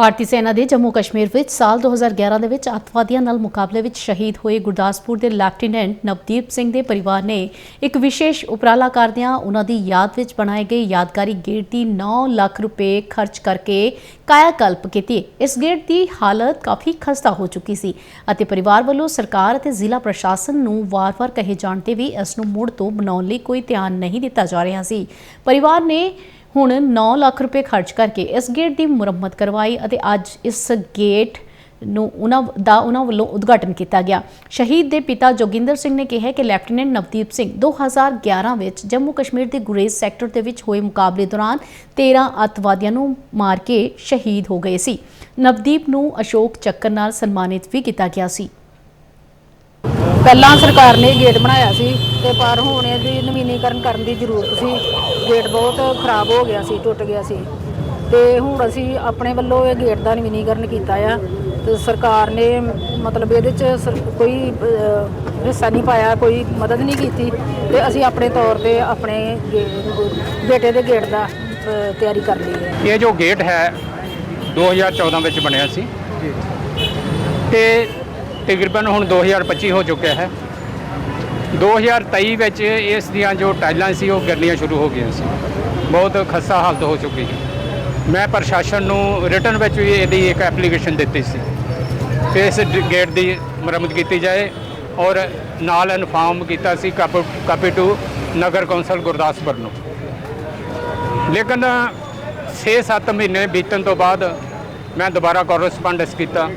ਭਾਰਤੀ ਸੈਨਾ ਦੇ ਜੰਮੂ ਕਸ਼ਮੀਰ ਵਿੱਚ ਸਾਲ 2011 ਦੇ ਵਿੱਚ ਅੱਤਵਾਦੀਆਂ ਨਾਲ ਮੁਕਾਬਲੇ ਵਿੱਚ ਸ਼ਹੀਦ ਹੋਏ ਗੁਰਦਾਸਪੁਰ ਦੇ ਲੈਫਟੀਨੈਂਟ ਨਵਦੀਪ ਸਿੰਘ ਦੇ ਪਰਿਵਾਰ ਨੇ ਇੱਕ ਵਿਸ਼ੇਸ਼ ਉਪਰਾਲਾ ਕਰਦਿਆਂ ਉਹਨਾਂ ਦੀ ਯਾਦ ਵਿੱਚ ਬਣਾਏ ਗਏ ਯਾਦਗਾਰੀ ਗੇਟ ਦੀ 9 ਲੱਖ ਰੁਪਏ ਖਰਚ ਕਰਕੇ ਕਾਇਆਕਲਪ ਕੀਤੀ। ਇਸ ਗੇਟ ਦੀ ਹਾਲਤ ਕਾਫੀ ਖਸਤਾ ਹੋ ਚੁੱਕੀ ਸੀ ਅਤੇ ਪਰਿਵਾਰ ਵੱਲੋਂ ਸਰਕਾਰ ਅਤੇ ਜ਼ਿਲ੍ਹਾ ਪ੍ਰਸ਼ਾਸਨ ਨੂੰ ਵਾਰ-ਵਾਰ ਕਹੇ ਜਾਣ ਤੇ ਵੀ ਇਸ ਨੂੰ ਮੁੜ ਤੋਂ ਬਣਾਉਣ ਲਈ ਕੋਈ ਧਿਆਨ ਨਹੀਂ ਦਿੱਤਾ ਜਾ ਰਿਹਾ ਸੀ। ਪਰਿਵਾਰ ਨੇ ਹੁਣ 9 ਲੱਖ ਰੁਪਏ ਖਰਚ ਕਰਕੇ ਇਸ ਗੇਟ ਦੀ ਮੁਰੰਮਤ ਕਰਵਾਈ ਅਤੇ ਅੱਜ ਇਸ ਗੇਟ ਨੂੰ ਉਹਨਾਂ ਦਾ ਉਹਨਾਂ ਵੱਲੋਂ ਉਦਘਾਟਨ ਕੀਤਾ ਗਿਆ। ਸ਼ਹੀਦ ਦੇ ਪਿਤਾ ਜੋਗਿੰਦਰ ਸਿੰਘ ਨੇ ਕਿਹਾ ਕਿ ਲੈਫਟੀਨੈਂਟ ਨਵਦੀਪ ਸਿੰਘ 2011 ਵਿੱਚ ਜੰਮੂ ਕਸ਼ਮੀਰ ਦੇ ਗੁਰੇਜ਼ ਸੈਕਟਰ ਦੇ ਵਿੱਚ ਹੋਏ ਮੁਕਾਬਲੇ ਦੌਰਾਨ 13 ਅੱਤਵਾਦੀਆਂ ਨੂੰ ਮਾਰ ਕੇ ਸ਼ਹੀਦ ਹੋ ਗਏ ਸੀ। ਨਵਦੀਪ ਨੂੰ ਅਸ਼ੋਕ ਚੱਕਰ ਨਾਲ ਸਨਮਾਨਿਤ ਵੀ ਕੀਤਾ ਗਿਆ ਸੀ। ਪਹਿਲਾਂ ਸਰਕਾਰ ਨੇ ਗੇਟ ਬਣਾਇਆ ਸੀ ਤੇ ਪਰ ਹੁਣ ਇਹਦੀ ਨਵੀਨੀਕਰਨ ਕਰਨ ਦੀ ਜ਼ਰੂਰਤ ਸੀ। ਗੇਟ ਬਹੁਤ ਖਰਾਬ ਹੋ ਗਿਆ ਸੀ ਟੁੱਟ ਗਿਆ ਸੀ। ਤੇ ਹੁਣ ਅਸੀਂ ਆਪਣੇ ਵੱਲੋਂ ਇਹ ਗੇਟ ਦਾ ਨਵੀਨੀਕਰਨ ਕੀਤਾ ਆ ਤੇ ਸਰਕਾਰ ਨੇ ਮਤਲਬ ਇਹਦੇ ਚ ਕੋਈ ਹਿੱਸਾ ਨਹੀਂ ਪਾਇਆ ਕੋਈ ਮਦਦ ਨਹੀਂ ਕੀਤੀ ਤੇ ਅਸੀਂ ਆਪਣੇ ਤੌਰ ਤੇ ਆਪਣੇ ਬੇਟੇ ਦੇ ਗੇਟ ਦਾ ਤਿਆਰੀ ਕਰ ਲਈ ਹੈ। ਇਹ ਜੋ ਗੇਟ ਹੈ 2014 ਵਿੱਚ ਬਣਿਆ ਸੀ। ਤੇ ਤਕਰੀਬਨ ਹੁਣ 2025 ਹੋ ਚੁੱਕਿਆ ਹੈ। 2023 ਵਿੱਚ ਇਸ ਦੀਆਂ ਜੋ ਟਾਈਲਾਂ ਸੀ, ਉਹ ਗਿਰਨੀਆਂ ਸ਼ੁਰੂ ਹੋ ਗਈਆਂ ਸੀ। ਬਹੁਤ ਖਸਤਾ ਹਾਲਤ ਹੋ ਚੁੱਕੀ ਸੀ ਮੈਂ ਪ੍ਰਸ਼ਾਸਨ ਨੂੰ ਰਿਟਰਨ ਵਿੱਚ ਵੀ ਇਹਦੀ ਇੱਕ ਐਪਲੀਕੇਸ਼ਨ ਦਿੱਤੀ ਸੀ ਕਿ ਇਸ ਗੇਟ ਦੀ ਮੁਰੰਮਤ ਕੀਤੀ ਜਾਏ ਔਰ ਨਾਲ ਇਨਫਾਰਮ ਕੀਤਾ ਸੀ copy copy to Nagar council Gurdaspur ਨੂੰ। ਲੇਕਿਨ 6-7 ਮਹੀਨੇ ਬੀਤਣ ਤੋਂ ਬਾਅਦ ਮੈਂ ਦੁਬਾਰਾ ਕੋਰਸਪੋਂਡੈਂਸ ਕੀਤਾ।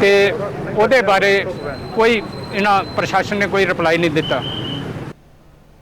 ਤੇ ਉਹਦੇ ਬਾਰੇ ਕੋਈ ਇਹਨਾਂ ਪ੍ਰਸ਼ਾਸਨ ਨੇ ਕੋਈ ਰਿਪਲਾਈ ਨਹੀਂ ਦਿੱਤਾ।